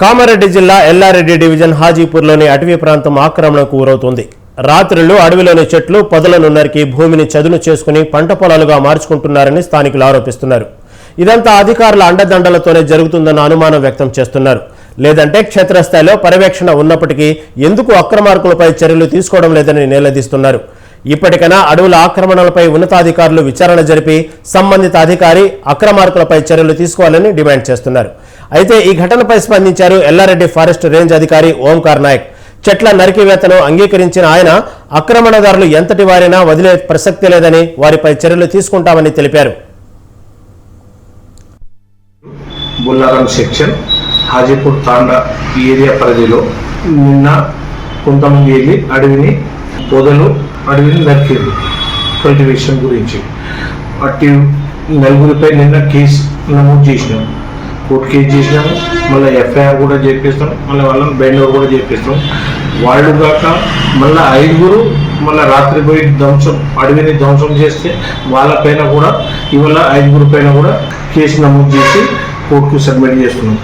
కామారెడ్డి జిల్లా ఎల్లారెడ్డి డివిజన్ హాజీపూర్లోని అటవీ ప్రాంతం ఆక్రమణకు గురవుతుంది. రాత్రులు అడవిలోని చెట్లు పొదలను నరికి భూమిని చదును చేసుకుని పంట పొలాలుగా మార్చుకుంటున్నారని స్థానికులు ఆరోపిస్తున్నారు. ఇదంతా అధికారుల అండదండలతోనే జరుగుతుందన్న అనుమానం వ్యక్తం చేస్తున్నారు. లేదంటే క్షేత్రస్థాయిలో పర్యవేక్షణ ఉన్నప్పటికీ ఎందుకు అక్రమార్కులపై చర్యలు తీసుకోవడం లేదని నిలదీస్తున్నారు. ఇప్పటికైనా అడవుల ఆక్రమణలపై ఉన్నతాధికారులు విచారణ జరిపి సంబంధిత అధికారి అక్రమార్కులపై చర్యలు తీసుకోవాలని డిమాండ్ చేస్తున్నారు. అయితే ఈ ఘటనపై స్పందించారు ఎల్లారెడ్డి ఫారెస్ట్ రేంజ్ అధికారి ఓంకార్ నాయక్. చెట్ల నరికివేతను అంగీకరించిన ఆయన ఆక్రమణదారులు ఎంతటి వారైనా వదిలే ప్రసక్తి లేదని వారిపై చర్యలు తీసుకుంటామని తెలిపారు. బుల్లారం సెక్షన్ హాజీపూర్ తాండా ఈ ఏరియా పరిధిలో నిన్న కొంతమంది వెళ్ళి అడవిని పొదలు అడవిని నరికింది కల్టివేషన్ గురించి. అట్టి నలుగురిపై నిన్న కేసు నమోదు చేసినాం. కోర్టు కేసు చేసినాము. మళ్ళీ ఎఫ్ఐఆర్ కూడా చేపిస్తాం. మళ్ళీ వాళ్ళని బెండ్ కూడా చేపిస్తాం. వాళ్ళు కాక మళ్ళీ ఐదుగురు మళ్ళీ రాత్రి పోయి ధ్వంసం అడవిని ధ్వంసం చేస్తే వాళ్ళపైన కూడా ఇవాళ ఐదుగురు పైన కూడా కేసు నమోదు చేసి కోర్టుకు సబ్మిట్ చేస్తున్నాం.